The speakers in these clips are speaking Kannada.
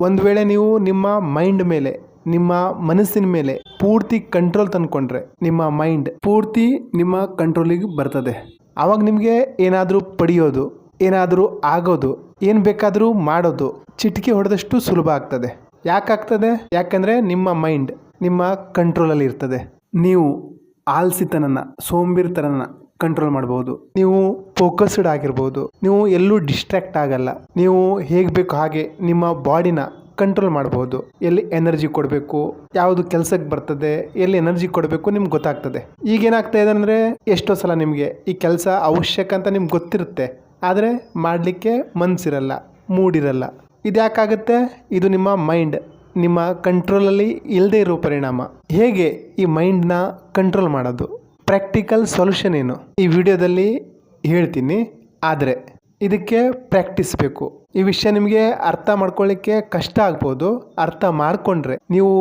ಒಂದು ವೇಳೆ ನೀವು ನಿಮ್ಮ ಮೈಂಡ್ ಮೇಲೆ, ನಿಮ್ಮ ಮನಸ್ಸಿನ ಮೇಲೆ ಪೂರ್ತಿ ಕಂಟ್ರೋಲ್ ತಂದ್ಕೊಂಡ್ರೆ ನಿಮ್ಮ ಮೈಂಡ್ ಪೂರ್ತಿ ನಿಮ್ಮ ಕಂಟ್ರೋಲಿಗೆ ಬರ್ತದೆ. ಆವಾಗ ನಿಮಗೆ ಏನಾದರೂ ಪಡೆಯೋದು, ಏನಾದರೂ ಆಗೋದು, ಏನು ಬೇಕಾದರೂ ಮಾಡೋದು ಚಿಟಿಕೆ ಹೊಡೆದಷ್ಟು ಸುಲಭ ಆಗ್ತದೆ. ಯಾಕಾಗ್ತದೆ? ಯಾಕಂದರೆ ನಿಮ್ಮ ಮೈಂಡ್ ನಿಮ್ಮ ಕಂಟ್ರೋಲಲ್ಲಿ ಇರ್ತದೆ. ನೀವು ಆಲ್ಸಿತನನ ಸೋಂಬೇರಿತನನ ಕಂಟ್ರೋಲ್ ಮಾಡ್ಬೋದು. ನೀವು ಫೋಕಸ್ಡ್ ಆಗಿರ್ಬೋದು. ನೀವು ಎಲ್ಲೂ ಡಿಸ್ಟ್ರಾಕ್ಟ್ ಆಗಲ್ಲ. ನೀವು ಹೇಗೆ ಬೇಕು ಹಾಗೆ ನಿಮ್ಮ ಬಾಡಿನ ಕಂಟ್ರೋಲ್ ಮಾಡ್ಬೋದು. ಎಲ್ಲಿ ಎನರ್ಜಿ ಕೊಡಬೇಕು, ಯಾವುದು ಕೆಲಸಕ್ಕೆ ಬರ್ತದೆ, ಎಲ್ಲಿ ಎನರ್ಜಿ ಕೊಡಬೇಕು ನಿಮ್ಗೆ ಗೊತ್ತಾಗ್ತದೆ. ಈಗ ಏನಾಗ್ತಾ ಇದೆ ಅಂದರೆ ಎಷ್ಟೋ ಸಲ ನಿಮಗೆ ಈ ಕೆಲಸ ಅವಶ್ಯಕ ಅಂತ ನಿಮ್ಗೆ ಗೊತ್ತಿರುತ್ತೆ. ಆದರೆ ಮಾಡಲಿಕ್ಕೆ ಮನಸ್ಸಿರಲ್ಲ ಮೂಡಿರಲ್ಲ. ಇದು ಯಾಕಾಗುತ್ತೆ? ಇದು ನಿಮ್ಮ ಮೈಂಡ್ ನಿಮ್ಮ ಕಂಟ್ರೋಲಲ್ಲಿ ಇಲ್ಲದೆ ಇರೋ ಪರಿಣಾಮ. ಹೇಗೆ ಈ ಮೈಂಡ್ನ ಕಂಟ್ರೋಲ್ ಮಾಡೋದು? ಪ್ರಾಕ್ಟಿಕಲ್ ಸೊಲ್ಯೂಷನ್ ಏನು? ಈ ವಿಡಿಯೋದಲ್ಲಿ ಹೇಳ್ತೀನಿ. ಆದರೆ ಇದಕ್ಕೆ ಪ್ರಾಕ್ಟೀಸ್ ಬೇಕು. ಈ ವಿಷಯ ನಿಮಗೆ ಅರ್ಥ ಮಾಡ್ಕೊಳ್ಳಿಕ್ಕೆ ಕಷ್ಟ ಆಗ್ಬೋದು. ಅರ್ಥ ಮಾಡಿಕೊಂಡ್ರೆ ನೀವು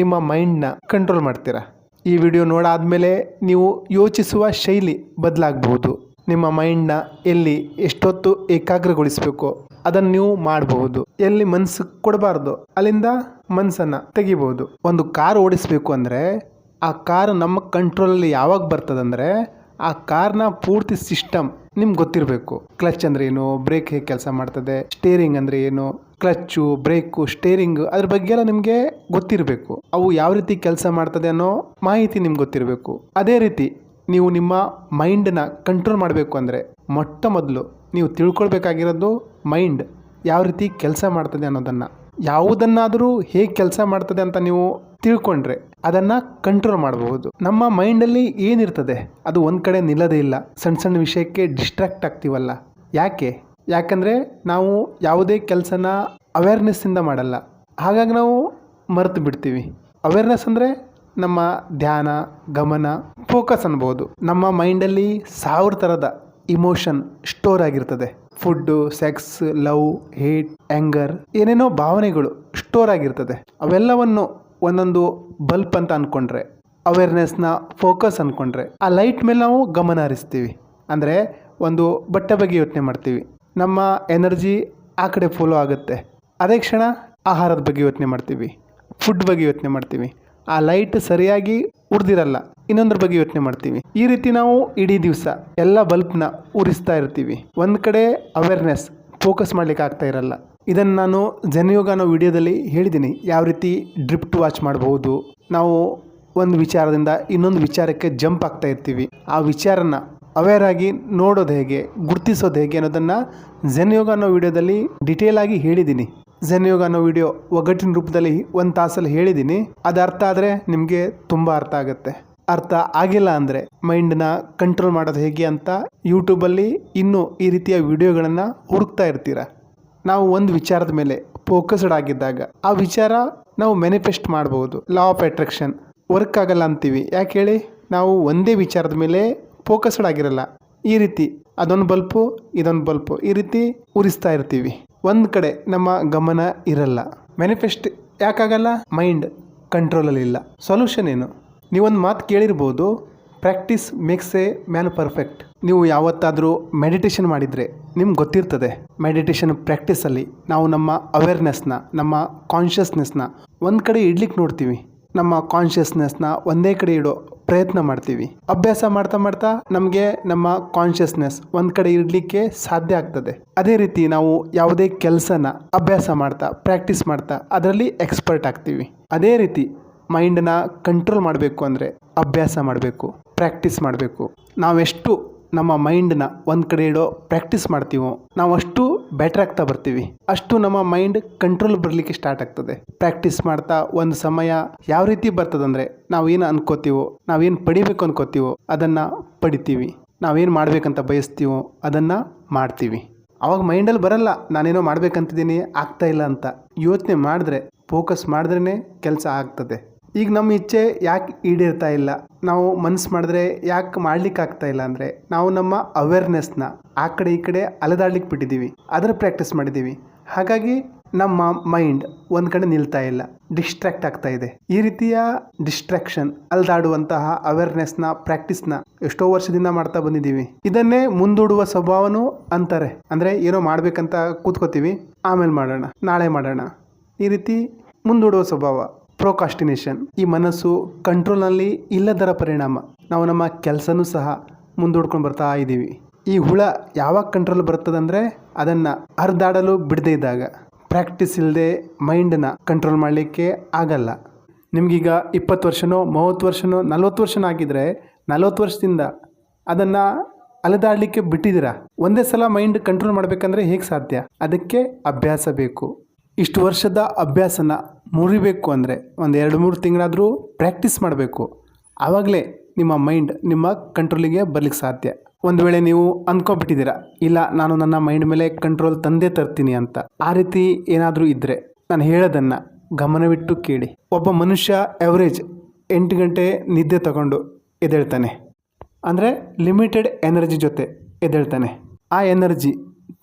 ನಿಮ್ಮ ಮೈಂಡ್ನ ಕಂಟ್ರೋಲ್ ಮಾಡ್ತೀರಾ? ಈ ವಿಡಿಯೋ ನೋಡಾದ್ಮೇಲೆ ನೀವು ಯೋಚಿಸುವ ಶೈಲಿ ಬದಲಾಗಬಹುದು. ನಿಮ್ಮ ಮೈಂಡ್ನ ಎಲ್ಲಿ ಎಷ್ಟೊತ್ತು ಏಕಾಗ್ರಗೊಳಿಸಬೇಕು ಅದನ್ನು ನೀವು ಮಾಡಬಹುದು. ಎಲ್ಲಿ ಮನಸ್ಸು ಕೊಡಬಾರ್ದು ಅಲ್ಲಿಂದ ಮನಸ್ಸನ್ನು ತೆಗಿಬಹುದು. ಒಂದು ಕಾರ್ ಓಡಿಸಬೇಕು ಅಂದರೆ ಆ ಕಾರ್ ನಮ್ಮ ಕಂಟ್ರೋಲಲ್ಲಿ ಯಾವಾಗ ಬರ್ತದಂದರೆ ಆ ಕಾರ್ನ ಪೂರ್ತಿ ಸಿಸ್ಟಮ್ ನಿಮ್ಗೆ ಗೊತ್ತಿರಬೇಕು. ಕ್ಲಚ್ ಅಂದರೆ ಏನು? ಬ್ರೇಕ್ ಹೇಗೆ ಕೆಲಸ ಮಾಡ್ತದೆ? ಸ್ಟೇರಿಂಗ್ ಅಂದರೆ ಏನು? ಕ್ಲಚ್ಚು ಬ್ರೇಕು ಸ್ಟೇರಿಂಗ್ ಅದ್ರ ಬಗ್ಗೆ ಎಲ್ಲ ನಿಮಗೆ ಗೊತ್ತಿರಬೇಕು. ಅವು ಯಾವ ರೀತಿ ಕೆಲಸ ಮಾಡ್ತದೆ ಅನ್ನೋ ಮಾಹಿತಿ ನಿಮ್ಗೆ ಗೊತ್ತಿರಬೇಕು. ಅದೇ ರೀತಿ ನೀವು ನಿಮ್ಮ ಮೈಂಡನ್ನ ಕಂಟ್ರೋಲ್ ಮಾಡಬೇಕು ಅಂದರೆ ಮೊಟ್ಟ ಮೊದಲು ನೀವು ತಿಳ್ಕೊಳ್ಬೇಕಾಗಿರೋದು ಮೈಂಡ್ ಯಾವ ರೀತಿ ಕೆಲಸ ಮಾಡ್ತದೆ ಅನ್ನೋದನ್ನು. ಯಾವುದನ್ನಾದರೂ ಹೇಗೆ ಕೆಲಸ ಮಾಡ್ತದೆ ಅಂತ ನೀವು ತಿಳ್ಕೊಂಡ್ರೆ ಅದನ್ನ ಕಂಟ್ರೋಲ್ ಮಾಡಬಹುದು. ನಮ್ಮ ಮೈಂಡಲ್ಲಿ ಏನಿರ್ತದೆ, ಅದು ಒಂದು ಕಡೆ ನಿಲ್ಲದೇ ಇಲ್ಲ. ಸಣ್ಣ ಸಣ್ಣ ವಿಷಯಕ್ಕೆ ಡಿಸ್ಟ್ರಾಕ್ಟ್ ಆಗ್ತೀವಲ್ಲ. ಯಾಕೆ? ಯಾಕಂದರೆ ನಾವು ಯಾವುದೇ ಕೆಲಸನ ಅವೇರ್ನೆಸ್ಸಿಂದ ಮಾಡಲ್ಲ. ಹಾಗಾಗಿ ನಾವು ಮರೆತು ಬಿಡ್ತೀವಿ. ಅವೇರ್ನೆಸ್ ಅಂದರೆ ನಮ್ಮ ಧ್ಯಾನ, ಗಮನ ಫೋಕಸ್ ಅನ್ಬೋದು. ನಮ್ಮ ಮೈಂಡಲ್ಲಿ ಸಾವಿರ ಥರದ ಇಮೋಷನ್ ಸ್ಟೋರ್ ಆಗಿರ್ತದೆ. Food, sex, love, hate anger ಏನೇನೋ ಭಾವನೆಗಳು ಸ್ಟೋರ್ ಆಗಿರ್ತದೆ ಅವೆಲ್ಲವನ್ನು ಒಂದೊಂದು ಬಲ್ಪ್ ಅಂತ ಅಂದ್ಕೊಂಡ್ರೆ ಅವೇರ್ನೆಸ್ನ ಫೋಕಸ್ ಅಂದ್ಕೊಂಡ್ರೆ ಆ ಲೈಟ್ ಮೇಲೆ ನಾವು ಗಮನ ಹರಿಸ್ತೀವಿ. ಅಂದರೆ ಒಂದು ಬಟ್ಟೆ ಬಗ್ಗೆ ಯೋಚನೆ ಮಾಡ್ತೀವಿ. ನಮ್ಮ ಎನರ್ಜಿ ಆ ಕಡೆ ಫಾಲೋ ಆಗುತ್ತೆ. ಅದೇ ಕ್ಷಣ ಆಹಾರದ ಬಗ್ಗೆ ಯೋಚನೆ ಮಾಡ್ತೀವಿ. ಫುಡ್ ಬಗ್ಗೆ ಯೋಚನೆ ಮಾಡ್ತೀವಿ. ಆ ಲೈಟ್ ಸರಿಯಾಗಿ ಉರಿದಿರಲ್ಲ. ಇನ್ನೊಂದ್ರ ಬಗ್ಗೆ ಯೋಚನೆ ಮಾಡ್ತೀವಿ. ಈ ರೀತಿ ನಾವು ಇಡೀ ದಿವಸ ಎಲ್ಲ ಬಲ್ಬ್ನ ಉರಿಸ್ತಾ ಇರ್ತೀವಿ. ಒಂದು ಕಡೆ ಅವೇರ್ನೆಸ್ ಫೋಕಸ್ ಮಾಡ್ಲಿಕ್ಕೆ ಆಗ್ತಾ ಇರಲ್ಲ. ಇದನ್ನು ನಾನು ಜನಯೋಗ ಅನ್ನೋ ವಿಡಿಯೋದಲ್ಲಿ ಹೇಳಿದ್ದೀನಿ ಯಾವ ರೀತಿ ಡ್ರಿಫ್ಟ್ ವಾಚ್ ಮಾಡಬಹುದು. ನಾವು ಒಂದು ವಿಚಾರದಿಂದ ಇನ್ನೊಂದು ವಿಚಾರಕ್ಕೆ ಜಂಪ್ ಆಗ್ತಾ ಇರ್ತೀವಿ. ಆ ವಿಚಾರನ ಅವೇರ್ ಆಗಿ ನೋಡೋದು ಹೇಗೆ, ಗುರ್ತಿಸೋದು ಹೇಗೆ ಅನ್ನೋದನ್ನು ಜನಯೋಗ ಅನ್ನೋ ವಿಡಿಯೋದಲ್ಲಿ ಡಿಟೇಲ್ ಆಗಿ ಹೇಳಿದ್ದೀನಿ ಜನಯೋಗ ಅನ್ನೋ ವಿಡಿಯೋ ಒಗ್ಗಟ್ಟಿನ ರೂಪದಲ್ಲಿ ಒಂದು ತಾಸಲ್ಲಿ ಹೇಳಿದ್ದೀನಿ ಅದು ಅರ್ಥ ಆದರೆ ನಿಮಗೆ ತುಂಬ ಅರ್ಥ ಆಗುತ್ತೆ. ಅರ್ಥ ಆಗಿಲ್ಲ ಅಂದರೆ ಮೈಂಡನ್ನ ಕಂಟ್ರೋಲ್ ಮಾಡೋದು ಹೇಗೆ ಅಂತ ಯೂಟ್ಯೂಬಲ್ಲಿ ಇನ್ನೂ ಈ ರೀತಿಯ ವಿಡಿಯೋಗಳನ್ನು ಹುಡುಕ್ತಾ ಇರ್ತೀರ. ನಾವು ಒಂದು ವಿಚಾರದ ಮೇಲೆ ಫೋಕಸ್ಡ್ ಆಗಿದ್ದಾಗ ಆ ವಿಚಾರ ನಾವು ಮ್ಯಾನಿಫೆಸ್ಟ್ ಮಾಡ್ಬೋದು. ಲಾ ಆಫ್ ಅಟ್ರಾಕ್ಷನ್ ವರ್ಕ್ ಆಗಲ್ಲ ಅಂತೀವಿ. ಯಾಕೆ ಹೇಳಿ? ನಾವು ಒಂದೇ ವಿಚಾರದ ಮೇಲೆ ಫೋಕಸ್ಡ್ ಆಗಿರಲ್ಲ. ಈ ರೀತಿ ಅದೊಂದು ಬಲ್ಪು, ಇದೊಂದು ಬಲ್ಪು. ಈ ರೀತಿ ಉರಿಸ್ತಾ ಇರ್ತೀವಿ. ಒಂದು ಕಡೆ ನಮ್ಮ ಗಮನ ಇರಲ್ಲ. ಮ್ಯಾನಿಫೆಸ್ಟ್ ಯಾಕಾಗಲ್ಲ? ಮೈಂಡ್ ಕಂಟ್ರೋಲಲ್ಲಿ ಇಲ್ಲ. ಸೊಲ್ಯೂಷನ್ ಏನು? ನೀವೊಂದು ಮಾತು ಕೇಳಿರ್ಬೋದು practice makes a man perfect ನೀವು ಯಾವತ್ತಾದರೂ ಮೆಡಿಟೇಷನ್ ಮಾಡಿದರೆ ನಿಮ್ಗೆ ಗೊತ್ತಿರ್ತದೆ ಮೆಡಿಟೇಷನ್ ಪ್ರಾಕ್ಟೀಸಲ್ಲಿ ನಾವು ನಮ್ಮ ಅವೇರ್ನೆಸ್ನ ನಮ್ಮ ಕಾನ್ಷಿಯಸ್ನೆಸ್ನ ಒಂದು ಕಡೆ ಇಡ್ಲಿಕ್ಕೆ ನೋಡ್ತೀವಿ. ನಮ್ಮ ಕಾನ್ಷಿಯಸ್ನೆಸ್ನ ಒಂದೇ ಕಡೆ ಇಡೋ ಪ್ರಯತ್ನ ಮಾಡ್ತೀವಿ. ಅಭ್ಯಾಸ ಮಾಡ್ತಾ ಮಾಡ್ತಾ ನಮಗೆ ನಮ್ಮ ಕಾನ್ಷಿಯಸ್ನೆಸ್ ಒಂದು ಕಡೆ ಇಡಲಿಕ್ಕೆ ಸಾಧ್ಯ ಆಗ್ತದೆ. ಅದೇ ರೀತಿ ನಾವು ಯಾವುದೇ ಕೆಲಸನ ಅಭ್ಯಾಸ ಮಾಡ್ತಾ ಪ್ರಾಕ್ಟೀಸ್ ಮಾಡ್ತಾ ಅದರಲ್ಲಿ ಎಕ್ಸ್ಪರ್ಟ್ ಆಗ್ತೀವಿ. ಅದೇ ರೀತಿ ಮೈಂಡನ್ನ ಕಂಟ್ರೋಲ್ ಮಾಡಬೇಕು ಅಂದರೆ ಅಭ್ಯಾಸ ಮಾಡಬೇಕು ಪ್ರಾಕ್ಟೀಸ್ ಮಾಡಬೇಕು. ನಾವೆಷ್ಟು ನಮ್ಮ ಮೈಂಡನ್ನ ಒಂದು ಕಡೆ ಇಡೋ ಪ್ರಾಕ್ಟೀಸ್ ಮಾಡ್ತೀವೋ ನಾವು ಅಷ್ಟು ಬೆಟರ್ ಆಗ್ತಾ ಬರ್ತೀವಿ. ಅಷ್ಟು ನಮ್ಮ ಮೈಂಡ್ ಕಂಟ್ರೋಲ್ ಬರಲಿಕ್ಕೆ ಸ್ಟಾರ್ಟ್ ಆಗ್ತದೆ. ಪ್ರಾಕ್ಟೀಸ್ ಮಾಡ್ತಾ ಒಂದು ಸಮಯ ಯಾವ ರೀತಿ ಬರ್ತದಂದ್ರೆ ನಾವೇನು ಅನ್ಕೋತೀವೋ ನಾವೇನು ಪಡಿಬೇಕು ಅನ್ಕೋತೀವೋ ಅದನ್ನು ಪಡಿತೀವಿ. ನಾವೇನು ಮಾಡಬೇಕಂತ ಬಯಸ್ತೀವೋ ಅದನ್ನು ಮಾಡ್ತೀವಿ. ಅವಾಗ ಮೈಂಡಲ್ಲಿ ಬರಲ್ಲ, ನಾನೇನೋ ಮಾಡ್ಬೇಕಂತಿದ್ದೀನಿ, ಆಗ್ತಾ ಇಲ್ಲ ಅಂತ. ಯೋಚನೆ ಮಾಡಿದ್ರೆ ಫೋಕಸ್ ಮಾಡಿದ್ರೇ ಕೆಲಸ ಆಗ್ತದೆ. ಈಗ ನಮ್ಮ ಇಚ್ಛೆ ಯಾಕೆ ಈಡೇರ್ತಾ ಇಲ್ಲ? ನಾವು ಮನ್ಸು ಮಾಡಿದ್ರೆ ಯಾಕೆ ಮಾಡ್ಲಿಕ್ಕೆ ಆಗ್ತಾ ಇಲ್ಲ ಅಂದರೆ ನಾವು ನಮ್ಮ ಅವೇರ್ನೆಸ್ನ ಆ ಕಡೆ ಈ ಕಡೆ ಅಲೆದಾಡ್ಲಿಕ್ಕೆ ಬಿಟ್ಟಿದ್ದೀವಿ. ಅದರ ಪ್ರಾಕ್ಟೀಸ್ ಮಾಡಿದ್ದೀವಿ. ಹಾಗಾಗಿ ನಮ್ಮ ಮೈಂಡ್ ಒಂದು ಕಡೆ ನಿಲ್ತಾ ಇಲ್ಲ. ಡಿಸ್ಟ್ರಾಕ್ಟ್ ಆಗ್ತಾ ಇದೆ. ಈ ರೀತಿಯ ಡಿಸ್ಟ್ರಾಕ್ಷನ್ ಅಲ್ದಾಡುವಂತಹ ಅವೇರ್ನೆಸ್ನ ಪ್ರಾಕ್ಟೀಸ್ನ ಎಷ್ಟೋ ವರ್ಷದಿಂದ ಮಾಡ್ತಾ ಬಂದಿದ್ದೀವಿ. ಇದನ್ನೇ ಮುಂದೂಡುವ ಸ್ವಭಾವನೂ ಅಂತಾರೆ. ಅಂದರೆ ಏನೋ ಮಾಡಬೇಕಂತ ಕೂತ್ಕೋತೀವಿ. ಆಮೇಲೆ ಮಾಡೋಣ, ನಾಳೆ ಮಾಡೋಣ. ಈ ರೀತಿ ಮುಂದೂಡುವ ಸ್ವಭಾವ. ಪ್ರೊಕಾಸ್ಟಿನೇಷನ್ ಈ ಮನಸ್ಸು ಕಂಟ್ರೋಲ್ನಲ್ಲಿ ಇಲ್ಲದರ ಪರಿಣಾಮ. ನಾವು ನಮ್ಮ ಕೆಲಸನೂ ಸಹ ಮುಂದೂಡ್ಕೊಂಡು ಬರ್ತಾ ಇದ್ದೀವಿ. ಈ ಹುಳ ಯಾವಾಗ ಕಂಟ್ರೋಲ್ ಬರ್ತದಂದರೆ ಅದನ್ನು ಹರಿದಾಡಲು ಬಿಡದೇ ಇದ್ದಾಗ. ಪ್ರಾಕ್ಟೀಸ್ ಇಲ್ಲದೆ ಮೈಂಡನ್ನ ಕಂಟ್ರೋಲ್ ಮಾಡಲಿಕ್ಕೆ ಆಗಲ್ಲ. ನಿಮಗೀಗ ಇಪ್ಪತ್ತು ವರ್ಷನೋ, ಮೂವತ್ತು ವರ್ಷನೋ, ನಲ್ವತ್ತು ವರ್ಷನೋ ಆಗಿದ್ರೆ ನಲ್ವತ್ತು ವರ್ಷದಿಂದ ಅದನ್ನು ಅಲೆದಾಡಲಿಕ್ಕೆ ಬಿಟ್ಟಿದ್ದೀರಾ? ಒಂದೇ ಸಲ ಮೈಂಡ್ ಕಂಟ್ರೋಲ್ ಮಾಡಬೇಕಂದ್ರೆ ಹೇಗೆ ಸಾಧ್ಯ? ಅದಕ್ಕೆ ಅಭ್ಯಾಸ ಬೇಕು. ಇಷ್ಟು ವರ್ಷದ ಅಭ್ಯಾಸನ ಮುರಿಬೇಕು ಅಂದರೆ ಒಂದು ಎರಡು ಮೂರು ತಿಂಗಳಾದರೂ ಪ್ರಾಕ್ಟೀಸ್ ಮಾಡಬೇಕು. ಆವಾಗಲೇ ನಿಮ್ಮ ಮೈಂಡ್ ನಿಮ್ಮ ಕಂಟ್ರೋಲಿಗೆ ಬರ್ಲಿಕ್ಕೆ ಸಾಧ್ಯ. ಒಂದು ವೇಳೆ ನೀವು ಅಂದ್ಕೊಬಿಟ್ಟಿದ್ದೀರಾ ಇಲ್ಲ ನಾನು ನನ್ನ ಮೈಂಡ್ ಮೇಲೆ ಕಂಟ್ರೋಲ್ ತಂದೇ ತರ್ತೀನಿ ಅಂತ. ಆ ರೀತಿ ಏನಾದರೂ ಇದ್ದರೆ ನಾನು ಹೇಳೋದನ್ನು ಗಮನವಿಟ್ಟು ಕೇಳಿ. ಒಬ್ಬ ಮನುಷ್ಯ ಎವರೇಜ್ ಎಂಟು ಗಂಟೆ ನಿದ್ದೆ ತಗೊಂಡು ಎದ್ದೇಳ್ತಾನೆ. ಅಂದರೆ ಲಿಮಿಟೆಡ್ ಎನರ್ಜಿ ಜೊತೆ ಎದ್ದೇಳ್ತಾನೆ. ಆ ಎನರ್ಜಿ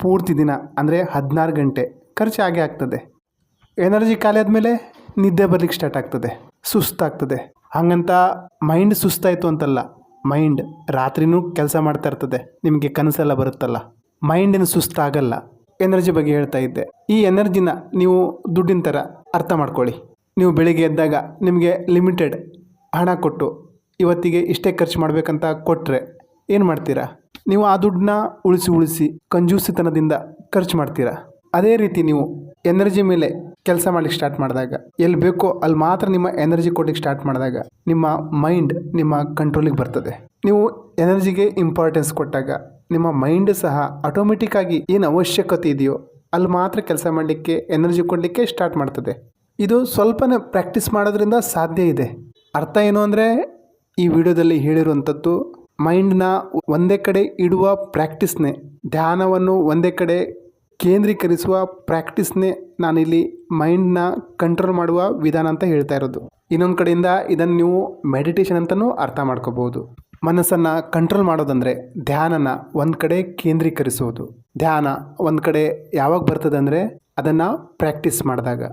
ಪೂರ್ತಿ ದಿನ ಅಂದರೆ ಹದಿನಾರು ಗಂಟೆ ಖರ್ಚು ಆಗೇ ಆಗ್ತದೆ. ಎನರ್ಜಿ ಖಾಲಿ ಆದಮೇಲೆ ನಿದ್ದೆ ಬರ್ಲಿಕ್ಕೆ ಸ್ಟಾರ್ಟ್ ಆಗ್ತದೆ. ಸುಸ್ತಾಗ್ತದೆ ಹಾಗಂತ ಮೈಂಡ್ ಸುಸ್ತಾಯಿತು ಅಂತಲ್ಲ. ಮೈಂಡ್ ರಾತ್ರಿನೂ ಕೆಲಸ ಮಾಡ್ತಾ ಇರ್ತದೆ. ನಿಮಗೆ ಕನಸೆಲ್ಲ ಬರುತ್ತಲ್ಲ. ಮೈಂಡಿನ ಸುಸ್ತಾಗಲ್ಲ ಎನರ್ಜಿ ಬಗ್ಗೆ ಹೇಳ್ತಾ ಇದ್ದೆ. ಈ ಎನರ್ಜಿನ ನೀವು ದುಡ್ಡಿನ ಥರ ಅರ್ಥ ಮಾಡ್ಕೊಳ್ಳಿ. ನೀವು ಬೆಳಿಗ್ಗೆ ಎದ್ದಾಗ ನಿಮಗೆ ಲಿಮಿಟೆಡ್ ಹಣ ಕೊಟ್ಟು ಇವತ್ತಿಗೆ ಇಷ್ಟೇ ಖರ್ಚು ಮಾಡಬೇಕಂತ ಕೊಟ್ಟರೆ ಏನು ಮಾಡ್ತೀರಾ? ನೀವು ಆ ದುಡ್ಡನ್ನ ಉಳಿಸಿ ಉಳಿಸಿ, ಕಂಜೂಸಿತನದಿಂದ ಖರ್ಚು ಮಾಡ್ತೀರಾ? ಅದೇ ರೀತಿ ನೀವು ಎನರ್ಜಿ ಮೇಲೆ ಕೆಲಸ ಮಾಡ್ಲಿಕ್ಕೆ ಸ್ಟಾರ್ಟ್ ಮಾಡಿದಾಗ, ಎಲ್ಲಿ ಬೇಕೋ ಅಲ್ಲಿ ಮಾತ್ರ ನಿಮ್ಮ ಎನರ್ಜಿ ಕೊಡ್ಲಿಕ್ಕೆ ಸ್ಟಾರ್ಟ್ ಮಾಡಿದಾಗ, ನಿಮ್ಮ ಮೈಂಡ್ ನಿಮ್ಮ ಕಂಟ್ರೋಲಿಗೆ ಬರ್ತದೆ. ನೀವು ಎನರ್ಜಿಗೆ ಇಂಪಾರ್ಟೆನ್ಸ್ ಕೊಟ್ಟಾಗ, ನಿಮ್ಮ ಮೈಂಡ್ ಸಹ ಆಟೋಮೆಟಿಕ್ ಆಗಿ ಏನು ಅವಶ್ಯಕತೆ ಇದೆಯೋ, ಅಲ್ಲಿ ಮಾತ್ರ ಕೆಲಸ ಮಾಡಲಿಕ್ಕೆ, ಎನರ್ಜಿ ಕೊಡಲಿಕ್ಕೆ ಸ್ಟಾರ್ಟ್ ಮಾಡ್ತದೆ. ಇದು ಸ್ವಲ್ಪನೇ ಪ್ರಾಕ್ಟೀಸ್ ಮಾಡೋದ್ರಿಂದ ಸಾಧ್ಯ ಇದೆ. ಅರ್ಥ ಏನು ಅಂದರೆ, ಈ ವಿಡಿಯೋದಲ್ಲಿ ಹೇಳಿರುವಂಥದ್ದು ಮೈಂಡ್ನ ಒಂದೇ ಕಡೆ ಇಡುವ ಪ್ರಾಕ್ಟೀಸ್ನೇ ಧ್ಯಾನವನ್ನು ಒಂದೇ ಕಡೆ ಕೇಂದ್ರೀಕರಿಸುವ ಪ್ರಾಕ್ಟೀಸ್ನೇ ನಾನಿಲ್ಲಿ ಮೈಂಡ್ನ ಕಂಟ್ರೋಲ್ ಮಾಡುವ ವಿಧಾನ ಅಂತ ಹೇಳ್ತಾ ಇರೋದು. ಇನ್ನೊಂದು ಕಡೆಯಿಂದ ಇದನ್ನು ನೀವು ಮೆಡಿಟೇಷನ್ ಅಂತಲೂ ಅರ್ಥ ಮಾಡ್ಕೋಬೋದು. ಮನಸ್ಸನ್ನು ಕಂಟ್ರೋಲ್ ಮಾಡೋದಂದರೆ ಧ್ಯಾನನ ಒಂದು ಕಡೆ ಕೇಂದ್ರೀಕರಿಸುವುದು ಧ್ಯಾನ ಒಂದು ಕಡೆ ಯಾವಾಗ ಬರ್ತದೆ ಅಂದರೆ ಅದನ್ನು ಪ್ರಾಕ್ಟೀಸ್ ಮಾಡಿದಾಗ.